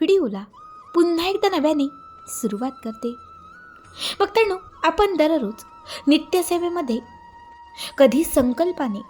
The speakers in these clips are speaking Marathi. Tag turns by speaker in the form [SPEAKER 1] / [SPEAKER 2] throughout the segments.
[SPEAKER 1] व्हिडिओला पुन्हा एकदा नव्याने सुरुवात करते. भक्तांनो आपण दररोज नित्यसेवेमध्ये कधी संकल्पाने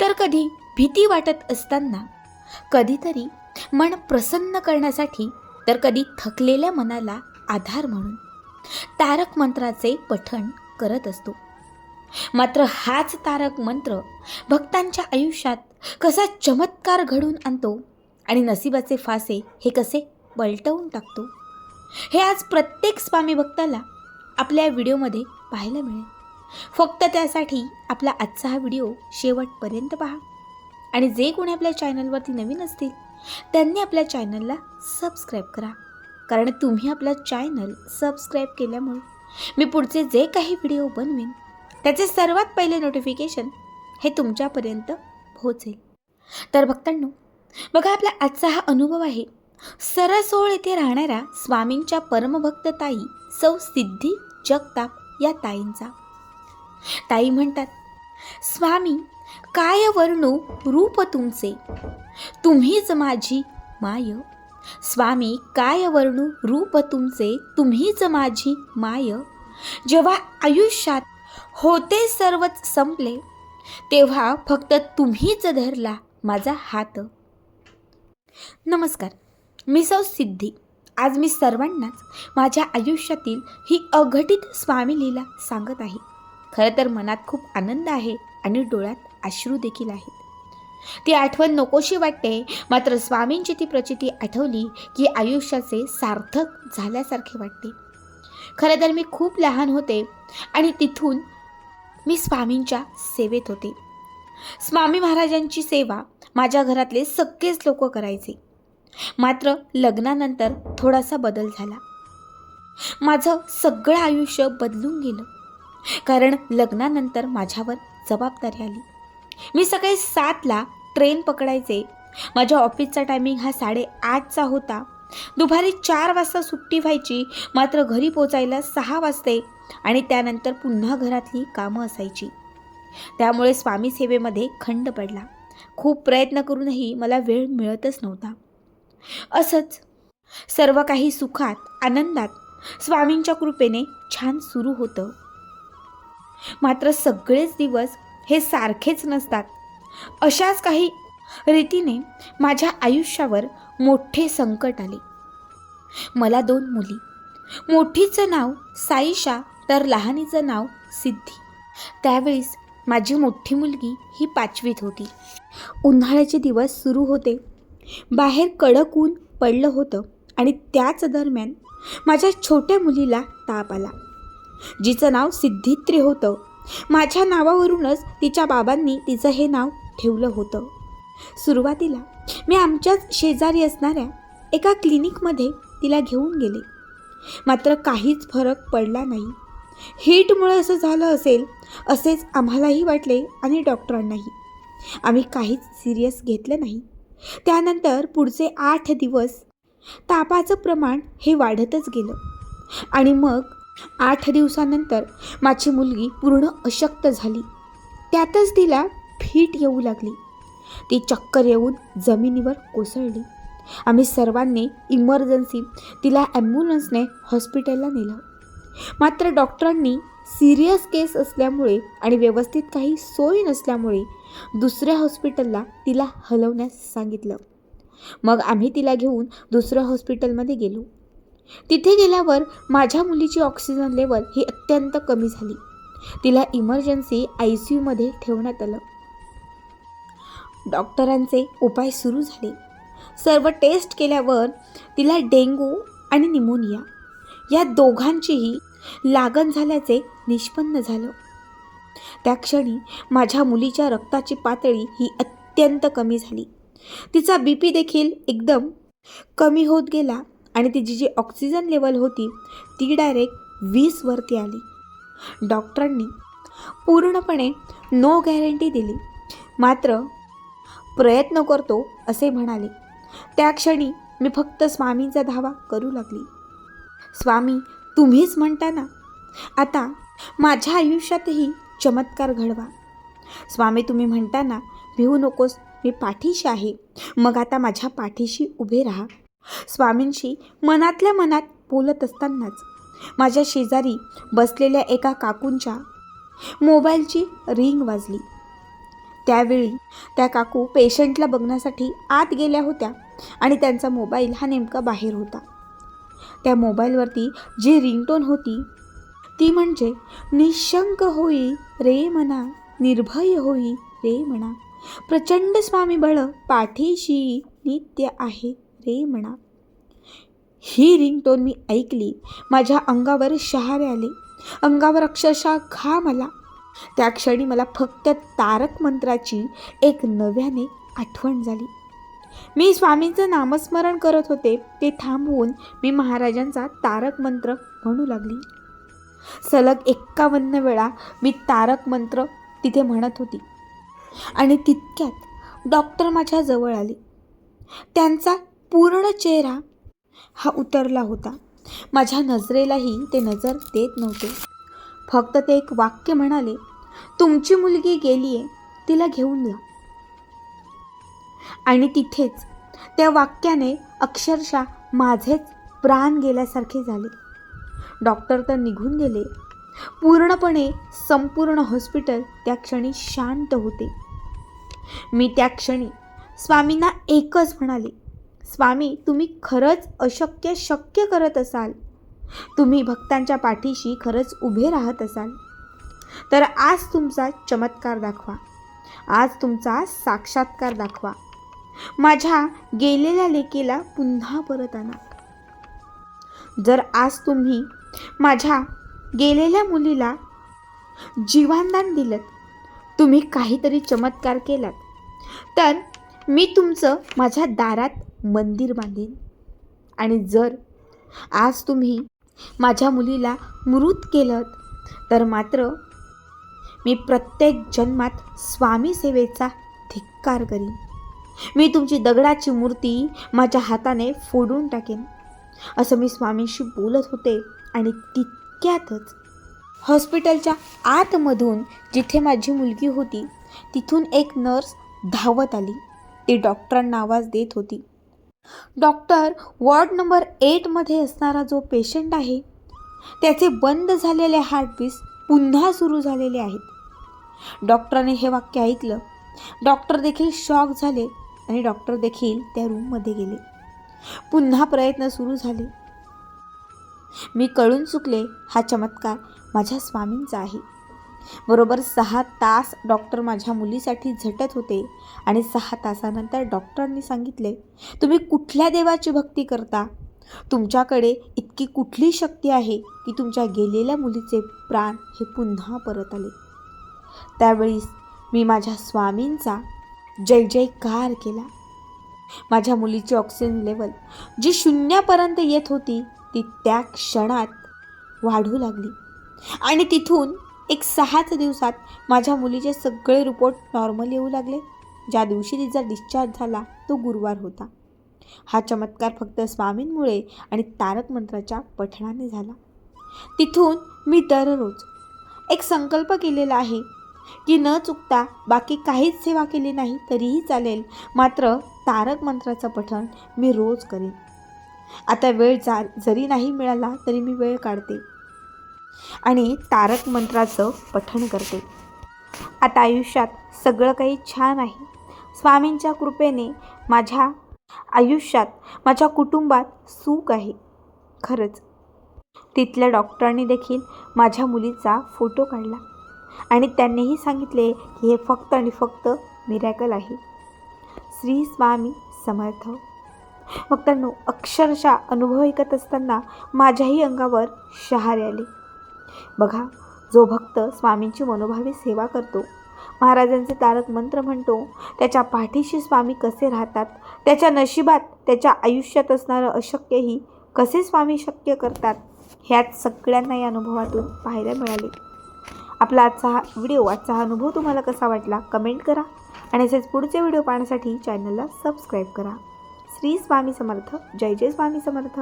[SPEAKER 1] तर कधी भीती वाटत असताना कधीतरी मन प्रसन्न करण्यासाठी तर कधी थकलेल्या मनाला आधार म्हणून तारक मंत्राचे पठण करत असतो. मात्र हाच तारक मंत्र भक्तांच्या आयुष्यात कसा चमत्कार घडून आणतो आणि नसिबाचे फासे हे कसे पलटवून टाकतो. हे आज प्रत्येक स्वामी भक्ताला आपल्या व्हिडिओमध्ये पाहायला मिळेल. फक्त त्यासाठी आपला आजचा हा व्हिडिओ शेवटपर्यंत पहा. आणि जे कोणी आपल्या चॅनलवरती नवीन असतील त्यांनी आपल्या चॅनलला सबस्क्राईब करा. कारण तुम्ही आपला चॅनल सबस्क्राईब केल्यामुळे मी पुढचे जे काही व्हिडिओ बनवेन त्याचे सर्वात पहिले नोटिफिकेशन हे तुमच्यापर्यंत पोहोचेल. तर भक्तांनो बघा आपला आजचा हा अनुभव आहे. सरसोळ येथे राहणाऱ्या स्वामींच्या परमभक्त ताई सौ सिद्धी जगताप या ताईंचा. ताई म्हणतात स्वामी काय वर्णू रूप तुमचे? तुम्हीच माझी माय. स्वामी काय वर्णू रूप तुमचे? तुम्हीच माझी माय. जेव्हा आयुष्यात होते सर्वच संपले तेव्हा फक्त तुम्हीच धरला माझा हात. नमस्कार. मी सौ सिद्धी. आज मी सर्वांनाच माझ्या आयुष्यातील ही अघटित स्वामी लीला सांगत आहे. खरं तर मनात खूप आनंद आहे आणि डोळ्यात अश्रू देखील आहेत. ती आठवण नकोशी वाटते मात्र स्वामींची ती प्रचिती आठवली की आयुष्याचे सार्थक झाल्यासारखे वाटते. खरं तर मी खूप लहान होते आणि तिथून मी स्वामींच्या सेवेत होते. स्वामी महाराजांची सेवा माझ्या घरातले सगळेच लोक करायचे. मात्र लग्नानंतर थोडासा बदल झाला. माझं सगळं आयुष्य बदलून गेलं. कारण लग्नानंतर माझ्यावर जबाबदारी आली. मी सकाळी सातला ट्रेन पकडायचे. माझ्या ऑफिसचा टायमिंग हा साडेआठचा होता. दुपारी चार वाजता सुट्टी व्हायची मात्र घरी पोचायला सहा वाजते आणि त्यानंतर पुन्हा घरातली कामं असायची. त्यामुळे स्वामी सेवेमध्ये खंड पडला. खूप प्रयत्न करूनही मला वेळ मिळतच नव्हता. असंच सर्व काही सुखात आनंदात स्वामींच्या कृपेने छान सुरू होतं. मात्र सगळेच दिवस हे सारखेच नसतात. अशाच काही रीतीने माझ्या आयुष्यावर मोठे संकट आले. मला दोन मुली. मोठीचं नाव साईशा तर लहानीचं नाव सिद्धी. त्यावेळेस माझी मोठी मुलगी ही पाचवीत होती. उन्हाळ्याचे दिवस सुरू होते. बाहेर कडक ऊन पडलं होतं आणि त्याच दरम्यान माझ्या छोट्या मुलीला ताप आला. जिचं नाव सिद्धित्री होतं. माझ्या नावावरूनच तिच्या बाबांनी तिचं हे नाव ठेवलं होतं. सुरुवातीला मी आमच्याच शेजारी असणाऱ्या एका क्लिनिकमध्ये तिला घेऊन गेले. मात्र काहीच फरक पडला नाही. हीटमुळे असं झालं असेल असेच आम्हालाही वाटले आणि डॉक्टरांनाही. आम्ही काहीच सिरियस घेतलं नाही. त्यानंतर पुढचे आठ दिवस तापाचं प्रमाण हे वाढतच गेलं. आणि मग आठ दिवसानंतर माझी मुलगी पूर्ण अशक्त झाली. त्यातच तिला फीट येऊ लागली. ती चक्कर येऊन जमिनीवर कोसळली. आम्ही सर्वांनी इमर्जन्सी तिला ॲम्ब्युलन्सने हॉस्पिटलला नेलं. मात्र डॉक्टरांनी सिरियस केस असल्यामुळे आणि व्यवस्थित काही सोय नसल्यामुळे दुसऱ्या हॉस्पिटलला तिला हलवण्यास सांगितलं. मग आम्ही तिला घेऊन दुसऱ्या हॉस्पिटलमध्ये गेलो. तिथे गेल्यावर माझ्या मुलीची ऑक्सिजन लेवल ही अत्यंत कमी झाली. तिला इमर्जन्सी आय सी यूमध्ये ठेवण्यात आलं. डॉक्टरांचे उपाय सुरू झाले. सर्व टेस्ट केल्यावर तिला डेंगू आणि निमोनिया या दोघांचीही लागण झाल्याचे निष्पन्न झालं. त्या क्षणी माझ्या मुलीच्या रक्ताची पातळी ही अत्यंत कमी झाली. तिचा बी पी देखील एकदम कमी होत गेला आणि तिची जी ऑक्सिजन लेवल होती ती डायरेक्ट वीसवरती आली. डॉक्टरांनी पूर्णपणे नो गॅरंटी दिली. मात्र प्रयत्न करतो असे म्हणाले. त्या क्षणी मी फक्त स्वामींचा धावा करू लागली. स्वामी तुम्हीच म्हणता ना. आता माझ्या आयुष्यातही चमत्कार घडवा. स्वामी तुम्ही म्हणताना भिवू नकोस मी पाठीशी आहे. मग आता माझ्या पाठीशी उभे राहा. स्वामींशी मनातल्या मनात बोलत असतानाच माझ्या शेजारी बसलेल्या एका काकूंच्या मोबाईलची रिंग वाजली. त्यावेळी त्या काकू पेशंटला बघण्यासाठी आत गेल्या होत्या आणि त्यांचा मोबाईल हा नेमका बाहेर होता. त्या मोबाईलवरती जी रिंगटोन होती ती म्हणजे निशंक होई रे मना निर्भय होई रे म्हणा प्रचंड स्वामी बळ पाठीशी नित्य आहे रे म्हणा ही रिंगटोन मी ऐकली. माझ्या अंगावर शहारे आले. अंगावर अक्षरशः घाम आला. त्या क्षणी मला फक्त तारक मंत्राची एक नव्याने आठवण झाली. मी स्वामींचं नामस्मरण करत होते ते थांबवून मी महाराजांचा तारक मंत्र म्हणू लागली. सलग एक्कावन्न वेळा मी तारक मंत्र तिथे म्हणत होती. आणि तितक्यात डॉक्टर माझ्या जवळ आले. त्यांचा पूर्ण चेहरा हा उतरला होता. माझ्या नजरेलाही ते नजर देत नव्हते. फक्त ते एक वाक्य म्हणाले तुमची मुलगी गेली आहे तिला घेऊन जा. आणि तिथेच त्या वाक्याने अक्षरशः माझेच प्राण गेल्यासारखे झाले. डॉक्टर तर निघून गेले. पूर्णपणे संपूर्ण हॉस्पिटल त्या क्षणी शांत होते. मी त्या क्षणी स्वामींना एकच म्हणाले स्वामी तुम्ही खरंच अशक्य शक्य करत असाल. तुम्ही भक्तांच्या पाठीशी खरंच उभे राहत असाल. तर आज तुमचा चमत्कार दाखवा. आज तुमचा साक्षात्कार दाखवा. माझ्या गेलेल्या लेकीला पुन्हा परत आणा. जर आज तुम्ही माझ्या गेलेल्या मुलीला जीवानदान दिलं तुम्ही काहीतरी चमत्कार केलात तर मी तुमचं माझ्या दारात मंदिर बांधीन. आणि जर आज तुम्ही माझ्या मुलीला मृत केलं तर मात्र मी प्रत्येक जन्मात स्वामी सेवेचा धिक्कार करीन. मी तुमची दगडाची मूर्ती माझ्या हाताने फोडून टाकेन. असं मी स्वामींशी बोलत होते आणि तितक्यातच हॉस्पिटलच्या आतमधून जिथे माझी मुलगी होती तिथून एक नर्स धावत आली. ती डॉक्टरांना आवाज देत होती. डॉक्टर वॉर्ड नंबर एटमध्ये असणारा जो पेशंट आहे त्याचे बंद झालेले हार्टबीस पुन्हा सुरू झालेले आहेत. डॉक्टरने हे वाक्य ऐकलं. डॉक्टर देखील शॉक झाले. आणि डॉक्टर देखील त्या रूममध्ये गेले. पुन्हा प्रयत्न सुरू झाले. मी कळून चुकले हा चमत्कार माझ्या स्वामींचा आहे. बरोबर सहा तास डॉक्टर माझ्या मुलीसाठी झटत होते आणि सहा तासानंतर डॉक्टरांनी सांगितले तुम्ही कुठल्या देवाची भक्ती करता? तुमच्याकडे इतकी कुठली शक्ती आहे की तुमच्या गेलेल्या मुलीचे प्राण हे पुन्हा परत आले. त्यावेळी मी माझ्या स्वामींचा जय जयकार केला. माझ्या मुलीची ऑक्सिजन लेवल जी शून्यापर्यंत येत होती ती त्या क्षणात वाढू लागली. आणि तिथून एक सहाच दिवसात माझ्या मुलीचे सगळे रिपोर्ट नॉर्मल येऊ लागले. ज्या दिवशी तिचा डिस्चार्ज झाला तो गुरुवार होता. हा चमत्कार फक्त स्वामींमुळे आणि तारक मंत्राच्या पठणाने झाला. तिथून मी दररोज एक संकल्प केलेला आहे की न चुकता बाकी काहीच सेवा केली नाही तरीही चालेल. मात्र तारक मंत्राचं पठण मी रोज करेन. आता वेळ जा जरी नाही मिळाला तरी मी वेळ काढते. आणि तारक मंत्राचं पठण करते. आता आयुष्यात सगळं काही छान आहे. स्वामींच्या कृपेने माझ्या आयुष्यात माझ्या कुटुंबात सुख आहे. खरंच. तिथल्या डॉक्टरांनी देखील माझ्या मुलीचा फोटो काढला. आणि त्यांनीही सांगितले की हे फक्त आणि फक्त मिरॅकल आहे. श्री स्वामी समर्थ. मग भक्तांनो अक्षरशः अनुभव ऐकत असताना माझ्याही अंगावर शहारे आले. बघा जो भक्त स्वामींची मनोभावी सेवा करतो महाराजांचे तारक मंत्र म्हणतो त्याच्या पाठीशी स्वामी कसे राहतात त्याच्या नशिबात त्याच्या आयुष्यात असणारं अशक्यही कसे स्वामी शक्य करतात ह्यात सगळ्यांना या अनुभवातून पाहायला मिळाले. आपला आजचा हा व्हिडिओ आजचा हा अनुभव तुम्हाला कसा वाटला कमेंट करा. आणि असेच पुढचे व्हिडिओ पाहण्यासाठी चॅनलला सबस्क्राईब करा. श्री स्वामी समर्थ. जय जय स्वामी समर्थ.